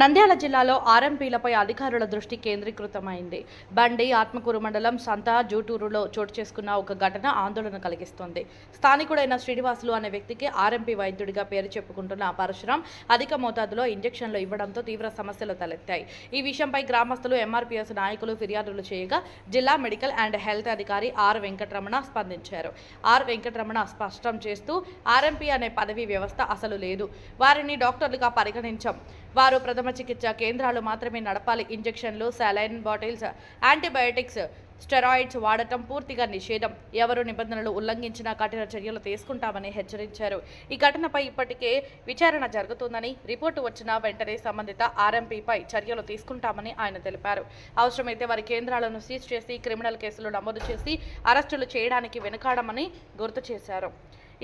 నంద్యాల జిల్లాలో ఆర్ఎంపీలపై అధికారుల దృష్టి కేంద్రీకృతమైంది. బండి ఆత్మకూరు మండలం సంత జూటూరులో చోటు చేసుకున్న ఒక ఘటన ఆందోళన కలిగిస్తోంది. స్థానికుడైన శ్రీనివాసులు అనే వ్యక్తికి ఆర్ఎంపీ వైద్యుడిగా పేరు చెప్పుకుంటున్న పరశురాం అధిక మోతాదులో ఇంజెక్షన్లు ఇవ్వడంతో తీవ్ర సమస్యలు తలెత్తాయి. ఈ విషయంపై గ్రామస్తులు ఎంఆర్పీఎస్ నాయకులు ఫిర్యాదులు చేయగా జిల్లా మెడికల్ అండ్ హెల్త్ అధికారి ఆర్ వెంకటరమణ స్పందించారు. ఆర్ వెంకటరమణ స్పష్టం చేస్తూ ఆర్ఎంపీ అనే పదవి వ్యవస్థ అసలు లేదు. వారిని డాక్టర్లుగా పరిగణించాం. వారు ప్రథమ చికిత్స కేంద్రాలు మాత్రమే నడపాలి. ఇంజెక్షన్లు సాలైన్ బాటిల్స్ యాంటీబయాటిక్స్ స్టెరాయిడ్స్ వాడటం పూర్తిగా నిషేధం. ఎవరు నిబంధనలు ఉల్లంఘించినా కఠిన చర్యలు తీసుకుంటామని హెచ్చరించారు. ఈ ఘటనపై ఇప్పటికే విచారణ జరుగుతుందని రిపోర్టు వచ్చిన వెంటనే సంబంధిత ఆర్ఎంపీపై చర్యలు తీసుకుంటామని ఆయన తెలిపారు. అవసరమైతే వారి కేంద్రాలను సీజ్ చేసి క్రిమినల్ కేసులు నమోదు చేసి అరెస్టులు చేయడానికి వెనుకాడమని గుర్తు చేశారు.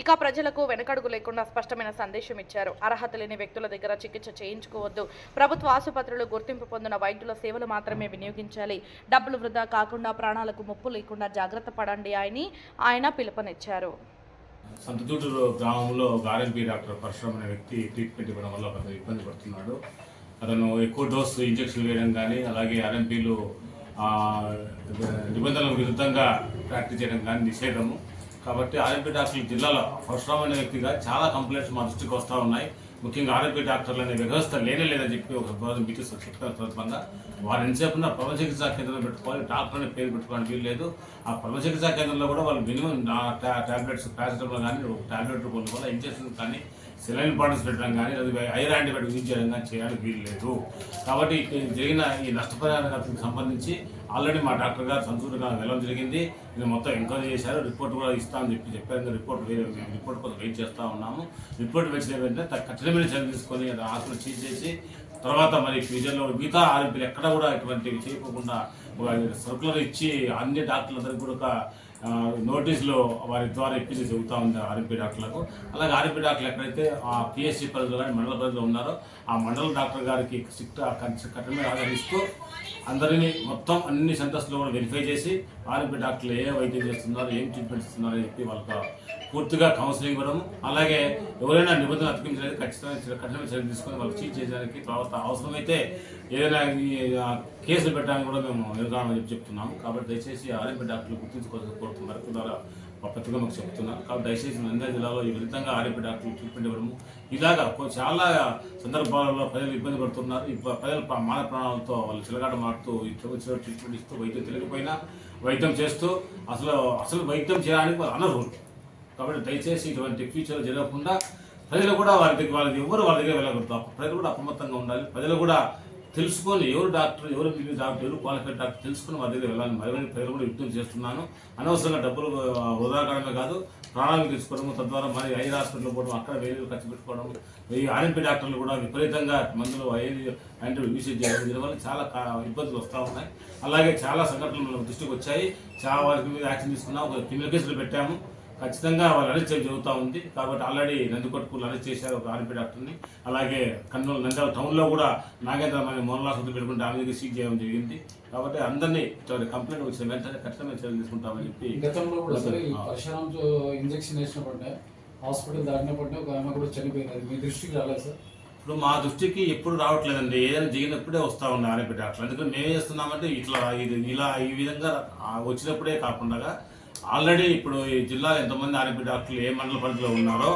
ఇక ప్రజలకు వెనకడుగు లేకుండా స్పష్టమైన సందేశం ఇచ్చారు. అర్హత లేని వ్యక్తుల దగ్గర చికిత్స చేయించుకోవద్దు. ప్రభుత్వ ఆసుపత్రులు గుర్తింపు పొందిన వైద్యుల సేవలు మాత్రమే వినియోగించాలి. డబ్బులు వృధా కాకుండా ప్రాణాలకు ముప్పు లేకుండా జాగ్రత్త పడండి అని ఆయన పిలుపునిచ్చారు. సంతజూటూరు గ్రామంలో ఒక ఆర్ఎంపీ డాక్టర్ పరశురామ్ అనే వ్యక్తి ట్రీట్మెంట్ ఇవ్వడం వల్ల కొంత ఇబ్బంది పడుతున్నాడు. అతను ఎక్కువ డోసు ఇంజక్షన్ వేయడం కానీ అలాగే ఆర్ఎంపీలు నిబంధనలకు విరుద్ధంగా ప్రాక్టీస్ చేయడం కానీ నిషేధము. కాబట్టి ఆర్ఎంపీ డాక్టర్లు జిల్లాలో పరశురామ్ అనే వ్యక్తిగా చాలా కంప్లైంట్స్ మా దృష్టికి వస్తూ ఉన్నాయి. ముఖ్యంగా ఆరోగ్య డాక్టర్లు అనే వ్యవస్థ లేనే లేదని చెప్పి ఒక రోజు మీటింగ్ చెప్పిన సందర్భంగా వారు ఎంతసేపు ప్రథమ చికిత్సా కేంద్రంలో పెట్టుకోవాలి డాక్టర్ అనే పేరు పెట్టుకోవడానికి వీలు లేదు. ఆ ప్రథమ చికిత్సా కేంద్రంలో కూడా వాళ్ళు మినిమం టాబ్లెట్స్ పారాసిటమాల్ కానీ ఒక టాబ్లెట్ రూపంలో కూడా ఇంజెక్షన్ కానీ సెలైన్ బాటిల్స్ పెట్టడం కానీ లేదా ఐర్ యాంటీబయాటిక్ యూజ్ చేయడం కానీ చేయడానికి వీలు లేదు. కాబట్టి జరిగిన ఈ నష్టపరిహారానికి సంబంధించి ఆల్రెడీ మా డాక్టర్ గారు సంతూరు గారు వెళ్ళడం జరిగింది. నేను మొత్తం ఎంక్వైరీ చేశారు. రిపోర్ట్ కూడా ఇస్తామని చెప్పి చెప్పారు. రిపోర్ట్ రిపోర్ట్ కోసం వెయిట్ చేస్తూ ఉన్నాము. రిపోర్ట్ వచ్చిన వెంటనే త- కఠినమైన చర్యలు తీసుకొని హాస్పిటల్ చీజ్ చేసి తర్వాత మరి ఫ్యూచర్లో మిగతా ఆరోగ్యులు ఎక్కడ కూడా ఇటువంటివి చేయకుండా సరుకులు ఇచ్చి అన్ని డాక్టర్లందరికీ కూడా నోటీసులు వారి ద్వారా ఇప్పించి చెబుతూ ఉంది ఆర్ఎంపీ డాక్టర్లకు. అలాగే ఆర్ఎంపీ డాక్టర్లు ఎక్కడైతే ఆ పిఎస్సి పరిధిలో కానీ మండల పరిధిలో ఉన్నారో ఆ మండల డాక్టర్ గారికి స్ట్రిక్ట్ కఠినమైన ఆదరిస్తూ అందరినీ మొత్తం అన్ని సెంటర్స్లో కూడా వెరిఫై చేసి ఆరోగ్య డాక్టర్లు ఏ వైద్యం చేస్తున్నారు ఏం ట్రీట్మెంట్ ఇస్తున్నారు అని చెప్పి వాళ్ళకి పూర్తిగా కౌన్సిలింగ్ ఇవ్వడం అలాగే ఎవరైనా నిబంధనలు అతికించలేదు ఖచ్చితంగా కఠినమైన చర్యలు తీసుకొని వాళ్ళకి చీట్ చేయడానికి తర్వాత అవసరమైతే ఏదైనా కేసులు పెట్టడానికి కూడా మేము నిర్ధారణ చెప్పి చెప్తున్నాము. కాబట్టి దయచేసి ఆరోగ్య డాక్టర్లు గుర్తించుకోవాల్సి కోరుతున్నారు ద్వారా మాకు చెప్తున్నారు. కాబట్టి దయచేసి నంద్యాల జిల్లాలో ఈ విధంగా ఆర్ఎంపీ డాక్టర్లు ట్రీట్మెంట్ ఇవ్వడము. ఇలాగా చాలా సందర్భాలలో ప్రజలు ఇబ్బంది పడుతున్నారు. ప్రజలు మాన ప్రాణాలతో వాళ్ళు చిలగాట మారుతూ ఇష్టం ట్రీట్మెంట్ ఇస్తూ వైద్యం తెలియకపోయినా వైద్యం చేస్తూ అసలు అసలు వైద్యం చేయడానికి వాళ్ళు అనరు. కాబట్టి దయచేసి ఇటువంటి ఫ్యూచర్ జరగకుండా ప్రజలు కూడా వారి దగ్గర వాళ్ళకి ఎవరు వాళ్ళ దగ్గర వెళ్ళకూడదు. ప్రజలు కూడా అప్రమత్తంగా ఉండాలి. ప్రజలు కూడా తెలుసుకొని ఎవరు డాక్టర్ ఎవరు బిజినెస్ డాక్టర్ ఎవరు క్వాలిఫైడ్ డాక్టర్ తెలుసుకొని వారి దగ్గర వెళ్ళాలి మరిమైన ప్రజలు కూడా యుద్ధం చేస్తున్నాను. అనవసరంగా డబ్బులు ఆ, కాదు ప్రాణాలు తీసుకోవడము తద్వారా మరి ఐదు హాస్పిటల్ పోవడం అక్కడ వేలు ఖర్చు పెట్టుకోవడం ఈ ఆర్ఎంపీ డాక్టర్లు కూడా విపరీతంగా మందులు ఐదు అంటే యూసేజ్ చేయడం దీనివల్ల చాలా ఇబ్బందులు వస్తూ ఉన్నాయి. అలాగే చాలా సంఘటనలు దృష్టికి వచ్చాయి. చాలా వారి మీద యాక్షన్ తీసుకున్నాం. ఒక క్రిమినల్ కేసులు పెట్టాము. ఖచ్చితంగా వాళ్ళు అరెస్ట్ చేయడం జరుగుతూ ఉంది. కాబట్టి ఆల్రెడీ నందికొట్టుకులు అరెస్ట్ చేశారు ఒక ఆర్పీ డాక్టర్ని. అలాగే కర్నూలు నంద్యాల టౌన్లో కూడా నాగేంద్ర అనే మోనల్ ఆసుపత్రి పెట్టుకుంటే ఆమె సీజ్ చేయడం జరిగింది. కాబట్టి అందరినీ కంప్లైంట్ వచ్చిన వెంటనే ఖచ్చితమైన చర్యలు తీసుకుంటామని చెప్పి గతంలో కూడా. పరశురామ్ ఇంజక్షన్ వేసినప్పుడే హాస్పిటల్ దాటినప్పుడే ఒక ఆమె కూడా చనిపోయింది మీ దృష్టికి రాలేదు సార్? ఇప్పుడు మా దృష్టికి ఎప్పుడు రావట్లేదండి. ఏదైనా జరిగినప్పుడే వస్తూ ఉన్నాయి ఆర్ఎంపీ డాక్టర్లు. అందుకని మేము చేస్తున్నామంటే ఇట్లా ఇది ఇలా ఈ విధంగా వచ్చినప్పుడే కాకుండా ఆల్రెడీ ఇప్పుడు ఈ జిల్లాలో ఎంతమంది ఆర్ఎంపీ డాక్టర్లు ఏ మండల పరిధిలో ఉన్నారో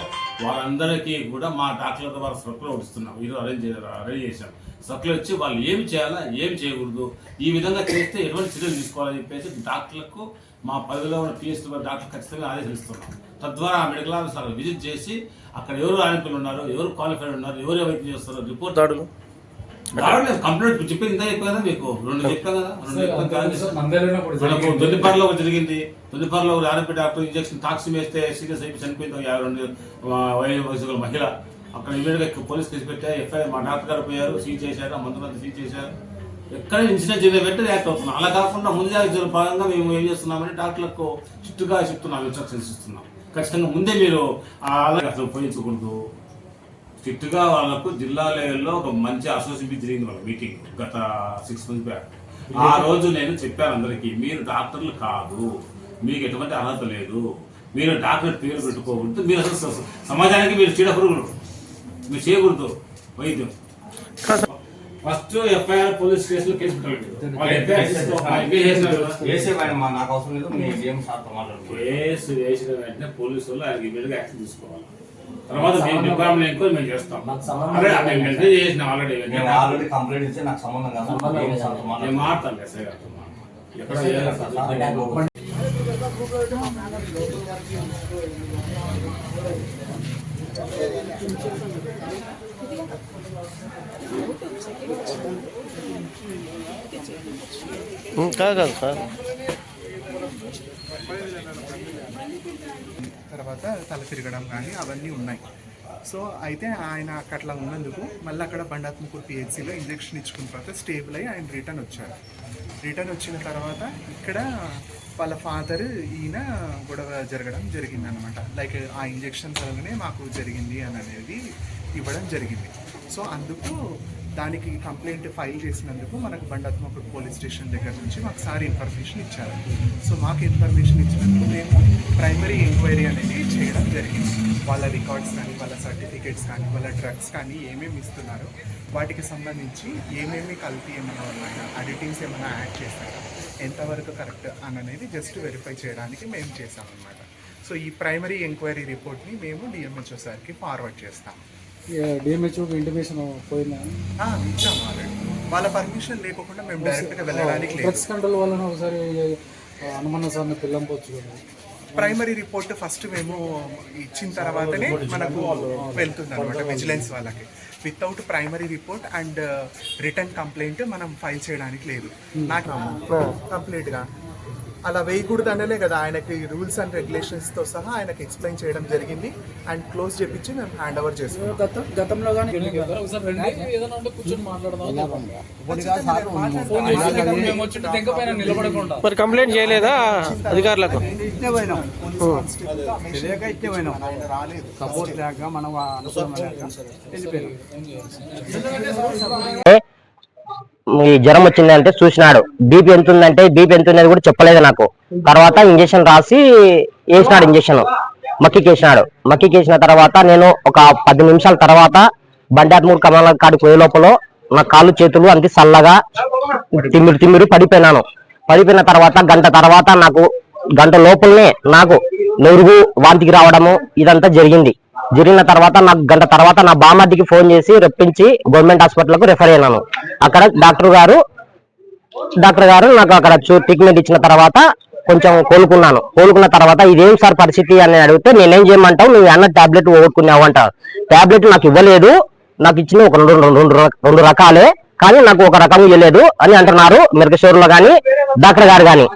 వాళ్ళందరికీ కూడా మా డాక్టర్ల ద్వారా సర్కులు ఇస్తున్నాం ఈరోజు అరేంజ్ అరేంజ్ చేశాం సర్కులు వచ్చి వాళ్ళు ఏం చేయాలా ఏం చేయకూడదు ఈ విధంగా చేస్తే ఎటువంటి చర్యలు తీసుకోవాలని చెప్పేసి డాక్టర్లకు మా పరిధిలో ఉన్న పిఎస్టీ డాక్టర్ ఖచ్చితంగా ఆదేశాలు ఇస్తున్నాం తద్వారా ఆ మెడికల్ ఆఫీసర్ విజిట్ చేసి అక్కడ ఎవరు ఆరోగ్యులు ఉన్నారు ఎవరు క్వాలిఫైడ్ ఉన్నారు ఎవరు వైద్యం చేస్తున్నారు రిపోర్ట్ దాడులు? కంప్లైంట్ చెప్పింది కదా మీకు. రెండు చెప్పాను కదా రెండు జరిగింది. దొల్లిపారలో ఒకటి జరిగింది. దొల్లిపారలో ఒక ఆర్ఎంపీ డాక్టర్ ఇంజక్షన్ టాక్సీ వేస్తే సీరియస్ అయిపోయి చనిపోయింది యాభై రెండు ఆ, వయసు మహిళ. అక్కడ ఇమీడియట్గా పోలీస్ కేసు పెట్టా. ఎఫ్ఐఆర్ మా డాక్టర్ గారు పోయారు సీజ్ చేశారు ఆ మందులంతా సీజ్ చేశారు. ఎక్కడ ఇన్సిడెంట్ జరిగిన వెంటనే యాక్ట్ అవుతున్నాం. అలా కాకుండా ముందు జాగ్రత్తల భాగంగా మేము ఏం చేస్తున్నామంటే డాక్టర్లకు స్ట్రిక్ట్గా చెప్తున్నాం ఇన్స్ట్రక్షన్స్ ఇస్తున్నాం. ఖచ్చితంగా ముందే మీరు ఆ, అలాగే అసలు పోయించకూడదు. స్ట్రిక్ట్గా వాళ్ళకు జిల్లా లెవెల్లో ఒక మంచి అసోసియేషన్ జరిగింది వాళ్ళ మీటింగ్ గత సిక్స్ మంత్స్ బ్యాక్ ఆ రోజు నేను చెప్పాను అందరికీ మీరు డాక్టర్లు కాదు మీకు ఎటువంటి అర్హత లేదు మీరు డాక్టర్ పేరు పెట్టుకోకూడదు మీరు అసలు సమాజానికి మీరు చీడపురుగులు మీరు చేయకూడదు వైద్యం. First FIR police station case పెట్టాలి ఆయన కేసు వేసిన వెంటనే పోలీసు వాళ్ళు ఆయనకి ఇమీడియట్ యాక్షన్ తీసుకోవాలి. తర్వాత మేము డిపార్ట్మెంట్ ఎంక్వైరీ మేము చేస్తాం. అదే మేము చేసిన ఆల్రెడీ నేను ఆల్రెడీ కంప్లైంట్ ఇస్తే నాకు సంబంధం కాదు. నేను మాట్లాడుకో మాట్లాడతాను ఎస్ఐ గారితో. ఎక్కడ? కాదు సార్. తర్వాత తల తిరగడం కానీ అవన్నీ ఉన్నాయి. సో అయితే ఆయన అట్లా ఉన్నందుకు మళ్ళీ అక్కడ బండాత్మకూర్ పిహెచ్సిలో ఇంజెక్షన్ ఇచ్చుకున్న తర్వాత స్టేబుల్ అయ్యి ఆయన రిటర్న్ వచ్చారు. రిటర్న్ వచ్చిన తర్వాత ఇక్కడ వాళ్ళ ఫాదర్ ఈయన గొడవ జరగడం జరిగింది అనమాట లైక్ ఆ ఇంజెక్షన్ వల్లనే మాకు జరిగింది అని అనేది ఇవ్వడం జరిగింది. సో అందుకు దానికి కంప్లైంట్ ఫైల్ చేసినందుకు మనకు బండాత్మకూరు పోలీస్ స్టేషన్ దగ్గర నుంచి మాకు సార్ ఇన్ఫర్మేషన్ ఇచ్చారు. సో మాకు ఇన్ఫర్మేషన్ ఇచ్చినందుకు మేము ప్రైమరీ ఎంక్వైరీ అనేది చేయడం జరిగింది. వాళ్ళ రికార్డ్స్ కానీ వాళ్ళ సర్టిఫికేట్స్ కానీ వాళ్ళ డ్రగ్స్ కానీ ఏమేమి ఇస్తున్నారు వాటికి సంబంధించి ఏమేమి కల్తీ ఏమైనా ఉన్నాయా అడిటింగ్స్ ఏమైనా యాడ్ చేశారా ఎంతవరకు కరెక్ట్ అని అనేది జస్ట్ వెరిఫై చేయడానికి మేము చేసామన్నమాట సో ఈ ప్రైమరీ ఎంక్వైరీ రిపోర్ట్ని మేము డిఎంహెచ్ఓ సార్కి ఫార్వర్డ్ చేస్తాము. డిఎంహెచ్ఓ ఇంటిమేషన్ పోయిందా ఇచ్చాము ఆల్రెడీ. వాళ్ళ పర్మిషన్ లేకుండా మేము డైరెక్ట్గా వెళ్ళడానికి డ్రగ్స్ కంట్రోల్ వలన ఒకసారి ఆ, హనుమన్న సార్ని పిల్లంపోవచ్చు కదా. ప్రైమరీ రిపోర్ట్ ఫస్ట్ మేము ఇచ్చిన తర్వాతనే మనకు వెళ్తుంది అనమాట విజిలెన్స్ వాళ్ళకి without primary report and return complaint మనం ఫైల్ చేయడానికి లేదు. నాకు కంప్లీట్గా అలా వేయకూడదు అనలే కదా. ఆయనకి రూల్స్ అండ్ రెగ్యులేషన్స్తో సహా ఆయనకి ఎక్స్ప్లెయిన్ చేయడం జరిగింది. అండ్ క్లోజ్ చేపించి మేము హ్యాండ్ ఓవర్ చేసుకున్నాం. గతం గతంలో మరి కంప్లైంట్ చేయలేదా అధికారులకు? ఆయన రాలేదు. సపోర్ట్ లేక మనం అనుకూలం లేక వెళ్ళిపోయాం ఈ జ్వరం వచ్చింది అంటే చూసినాడు. బీపీ ఎంత ఉందంటే బీపీ ఎంత ఉన్నది కూడా చెప్పలేదు నాకు. తర్వాత ఇంజక్షన్ రాసి వేసినాడు ఇంజక్షన్. మక్కికి వేసినాడు మక్కికి వేసిన తర్వాత నేను ఒక పది నిమిషాల తర్వాత బండాత్మూరు కమల కాడికి పోయే లోపల నా కాళ్ళు చేతులు అంతే చల్లగా తిమ్మిరి తిమ్మిరి పడిపోయినాను. పడిపోయిన తర్వాత గంట తర్వాత నాకు గంట లోపలనే నాకు నొరుగు వాంతికి రావడము ఇదంతా జరిగింది. జరిగిన తర్వాత నాకు గంట తర్వాత నా బామ్మర్దికి ఫోన్ చేసి రప్పించి గవర్నమెంట్ హాస్పిటల్కు రెఫర్ అయినాను. అక్కడ డాక్టర్ గారు డాక్టర్ గారు నాకు అక్కడ చూ- ట్రీట్మెంట్ ఇచ్చిన తర్వాత కొంచెం కోలుకున్నాను. కోలుకున్న తర్వాత ఇదేం సార్ పరిస్థితి అని అడిగితే నేనేం చేయమంటావు? నువ్వు అన్న టాబ్లెట్ ఓడుకున్నావు అంట. టాబ్లెట్ నాకు ఇవ్వలేదు. నాకు ఇచ్చిన ఒక రెండు రెండు రెండు రకాలే. కానీ నాకు ఒక రకం ఇవ్వలేదు అని అంటున్నారు మిరకశోర్లో కానీ డాక్టర్ గారు కానీ.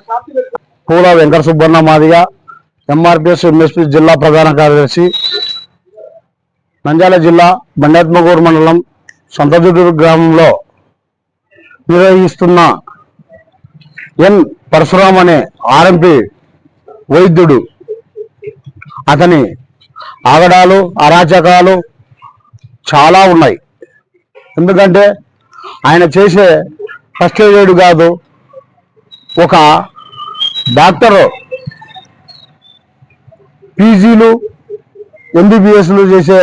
పూల వెంకట సుబ్బన్న మాదిగ ఎంఆర్పిఎస్ ఎంఎస్పి జిల్లా ప్రధాన కార్యదర్శి నంద్యాల జిల్లా బండాత్మగూరు మండలం సొంతదుడు గ్రామంలో నిర్వహిస్తున్న ఎన్ పరశురామ్ అనే ఆర్ఎంపి వైద్యుడు. అతని ఆగడాలు అరాచకాలు చాలా ఉన్నాయి. ఎందుకంటే ఆయన చేసే ఫస్ట్ ఎయిడ్ కాదు ఒక డాక్టరు. పీజీలు ఎంబీబీఎస్లు చేసే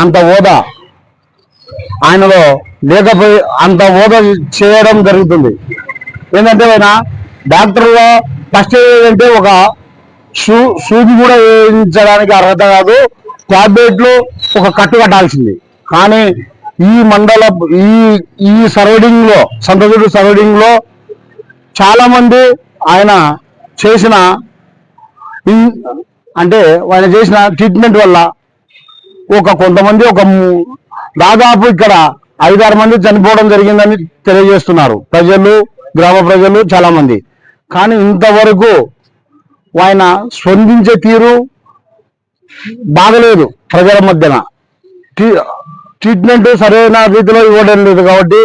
అంత హోదా. ఆయనలో లేకపోయి అంత హోదా చేయడం జరుగుతుంది. ఏంటంటే ఆయన డాక్టర్లో ఫస్ట్ ఏంటంటే ఒక షూ సూది కూడా వేయించడానికి అర్హత కాదు టాబ్లెట్లు ఒక కట్టు కట్టాల్సింది. కానీ ఈ మండల ఈ ఈ సరౌండింగ్లో సంతదుడు సరౌండింగ్లో చాలా మంది ఆయన చేసిన అంటే ఆయన చేసిన ట్రీట్మెంట్ వల్ల ఒక కొంతమంది ఒక దాదాపు ఇక్కడ ఐదారు మంది చనిపోవడం జరిగిందని తెలియజేస్తున్నారు. ప్రజలు గ్రామ ప్రజలు చాలా మంది కానీ ఇంతవరకు ఆయన స్పందించే తీరు బాగలేదు ప్రజల మధ్యన. ట్రీట్మెంట్ సరైన రీతిలో ఇవ్వడం లేదు కాబట్టి